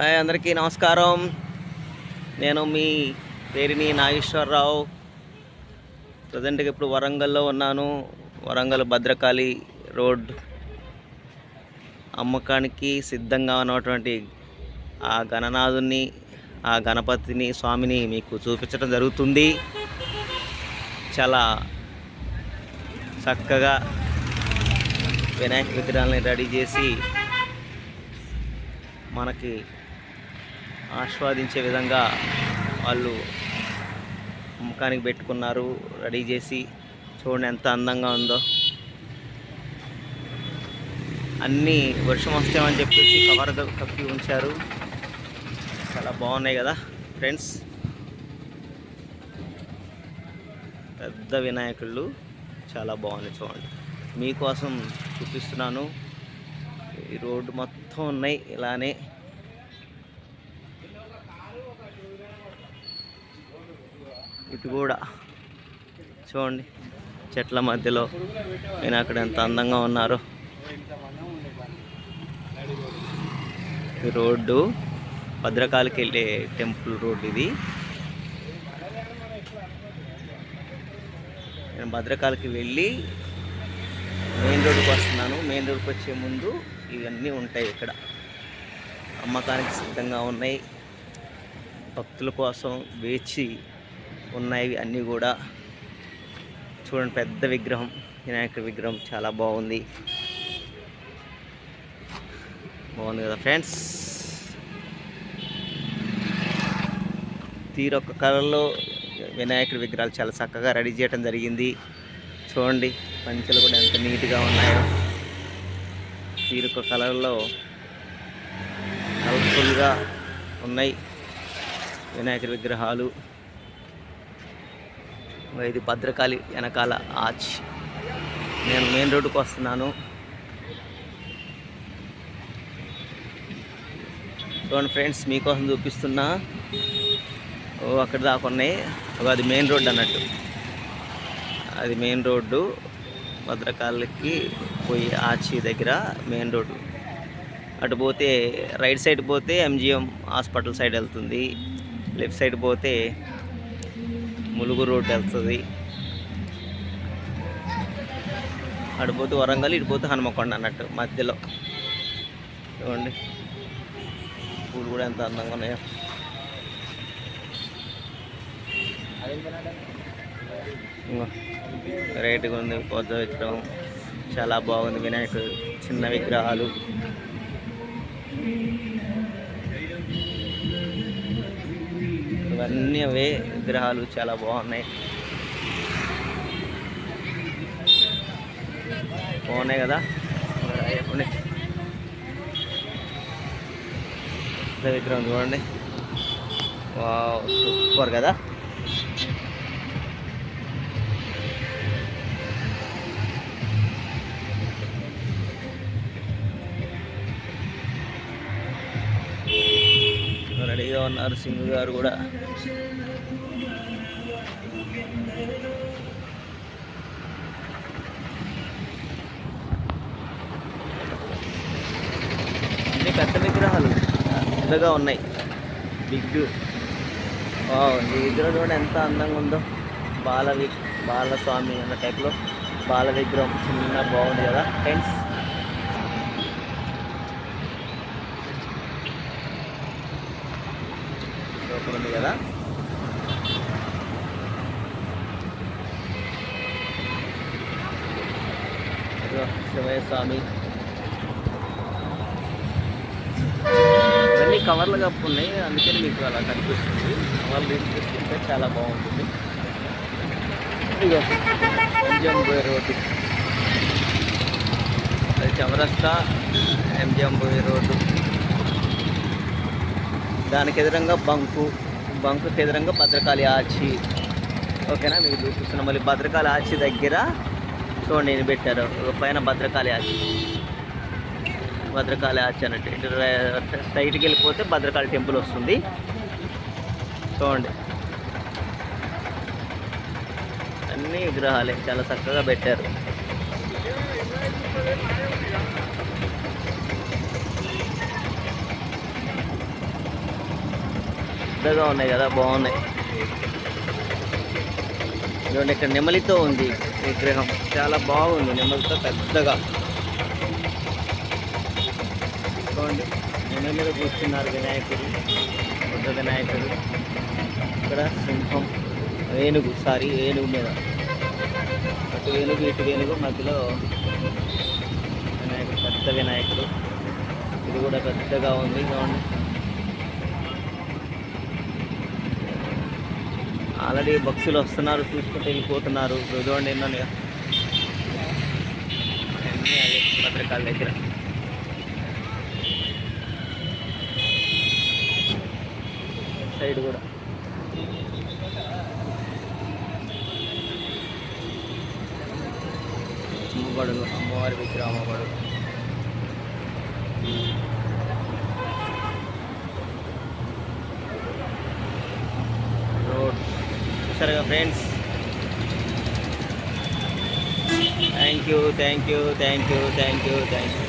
Hi అందరికీ నమస్కారం. నేను మీ పేరిని నాగేశ్వరరావు. ప్రజెంట్గా ఇప్పుడు వరంగల్లో ఉన్నాను. వరంగల్ భద్రకాళి రోడ్ అమ్మకానికి సిద్ధంగా ఉన్నటువంటి ఆ గణనాథుని ఆ గణపతిని స్వామిని మీకు చూపించడం జరుగుతుంది. చాలా చక్కగా వినాయక విగ్రహాలని రెడీ చేసి మనకి ఆస్వాదించే విధంగా వాళ్ళు ముఖానికి పెట్టుకున్నారు రెడీ చేసి చూడండి ఎంత అందంగా ఉందో. అన్నీ వర్షం వస్తామని చెప్పేసి కవర్ కప్పి ఉంచారు. చాలా బాగున్నాయి కదా ఫ్రెండ్స్. పెద్ద వినాయకుళ్ళు చాలా బాగున్నాయి చూడండి. మీకోసం చూపిస్తున్నాను. ఈ రోడ్డు మొత్తం ఉన్నాయి ఇలానే. ఇటు కూడా. చూడండి చెట్ల మధ్యలో నేను అక్కడ ఎంత అందంగా ఉన్నారు. రోడ్డు భద్రకాళికి వెళ్ళే టెంపుల్ రోడ్ ఇది. నేను భద్రకాలకి వెళ్ళి మెయిన్ రోడ్డుకి వస్తున్నాను. మెయిన్ రోడ్డుకి వచ్చే ముందు ఇవన్నీ ఉంటాయి ఇక్కడ. అమ్మకానికి సిద్ధంగా ఉన్నాయి. భక్తుల కోసం వేచి ఉన్నాయి అన్నీ కూడా. చూడండి పెద్ద విగ్రహం వినాయకుడి విగ్రహం చాలా బాగుంది. బాగుంది కదా ఫ్రెండ్స్? తీరొక్క కలర్లో వినాయకుడి విగ్రహాలు చాలా చక్కగా రెడీ చేయడం జరిగింది. చూడండి పంచలు కూడా ఎంత నీట్గా ఉన్నాయో. తీరొక్క కలర్లో కలర్ఫుల్గా ఉన్నాయి వినాయకుడి విగ్రహాలు. ఇది భద్రకాళి వెనకాల ఆచ్ నేను మెయిన్ రోడ్డుకు వస్తున్నాను. చూడండి ఫ్రెండ్స్ మీకోసం చూపిస్తున్నా. అక్కడ దాకా ఉన్నాయి. ఒక అది మెయిన్ రోడ్ అన్నట్టు. అది మెయిన్ రోడ్డు. భద్రకాళికి పోయి ఆచి దగ్గర మెయిన్ రోడ్డు. అటు పోతే రైట్ సైడ్ పోతే ఎంజిఎం హాస్పిటల్ సైడ్ వెళ్తుంది. లెఫ్ట్ సైడ్ పోతే ములుగు రోడ్ వెళ్తుంది. అడిపోతే వరంగల్ ఇడిపోతే హనుమకొండ అన్నట్టు మధ్యలో. చూడండి పూలు కూడా ఎంత అందంగా ఉన్నాయో. ఇంగో రేటుగా ఉంది పెద్ద విగ్రహం చాలా బాగుంది వినాయకుడు. చిన్న విగ్రహాలు. ఇవన్నీ అవే విగ్రహాలు చాలా బాగున్నాయి. బాగున్నాయి కదా? విగ్రహం చూడండి. వావ్ సూపర్ కదా? రెడీగా ఉన్నారు సింగ్ గారు కూడా. అన్ని పెద్ద విగ్రహాలు పెద్దగా ఉన్నాయి. బిగ్. ఈ విగ్రహం చూడండి ఎంత అందంగా ఉందో. బాల వి బాలస్వామి అన్న టైప్లో బాల విగ్రహం చిన్న బాగుంది కదా ఫ్రెండ్స్ లోపల ఉంది కదా ఇదిగో స్వామి ఇవన్నీ కవర్లు కప్పున్నాయి అందుకని మీకు అలా కనిపిస్తుంది. కవర్లు తీసుకుంటే చాలా బాగుంటుంది. ఇదిగో ఎంజిఎం బోయ్ రోడ్డు అది చౌరస్తా ఎంజిఎం బోయ్ రోడ్డు దానికి ఎదురంగా బంకు బంకుకి ఎదురంగా భద్రకాళి ఆచి. ఓకేనా? మీరు చూపిస్తున్నాం మళ్ళీ భద్రకాళి ఆచి దగ్గర చూడండి నేను పెట్టారు. ఒక పైన భద్రకాళి ఆచి భద్రకాళి ఆచి అన్నట్టు. ఇటు స్ట్రైట్కి వెళ్ళిపోతే భద్రకాళి టెంపుల్ వస్తుంది. చూడండి. అన్ని విగ్రహాలే చాలా చక్కగా పెట్టారు. పెద్దగా ఉన్నాయి కదా బాగున్నాయి. ఇదిగోండి ఇక్కడ నెమలితో ఉంది విగ్రహం. చాలా బాగుంది నెమలితో పెద్దగా. చూడండి నెమలి మీద కూర్చున్నారు వినాయకుడు బుద్ధ వినాయకుడు. ఇక్కడ సింహం ఏనుగు సారీ ఏనుగు మీద. అటు ఏనుగు ఇటు ఏనుగు మధ్యలో వినాయకుడు పెద్ద వినాయకుడు. ఇది కూడా పెద్దగా ఉంది చూడండి. ఆల్రెడీ భక్తులు వస్తున్నారు చూసుకుంటూ వెళ్ళిపోతున్నారు. చూడండి ఎన్నో అన్నీ దగ్గర. సైడ్ కూడా. అమ్మబడులు అమ్మవారి విగ్రహ అమ్మబడు చూసారుగా friends thank you thank you thank you thank you thank you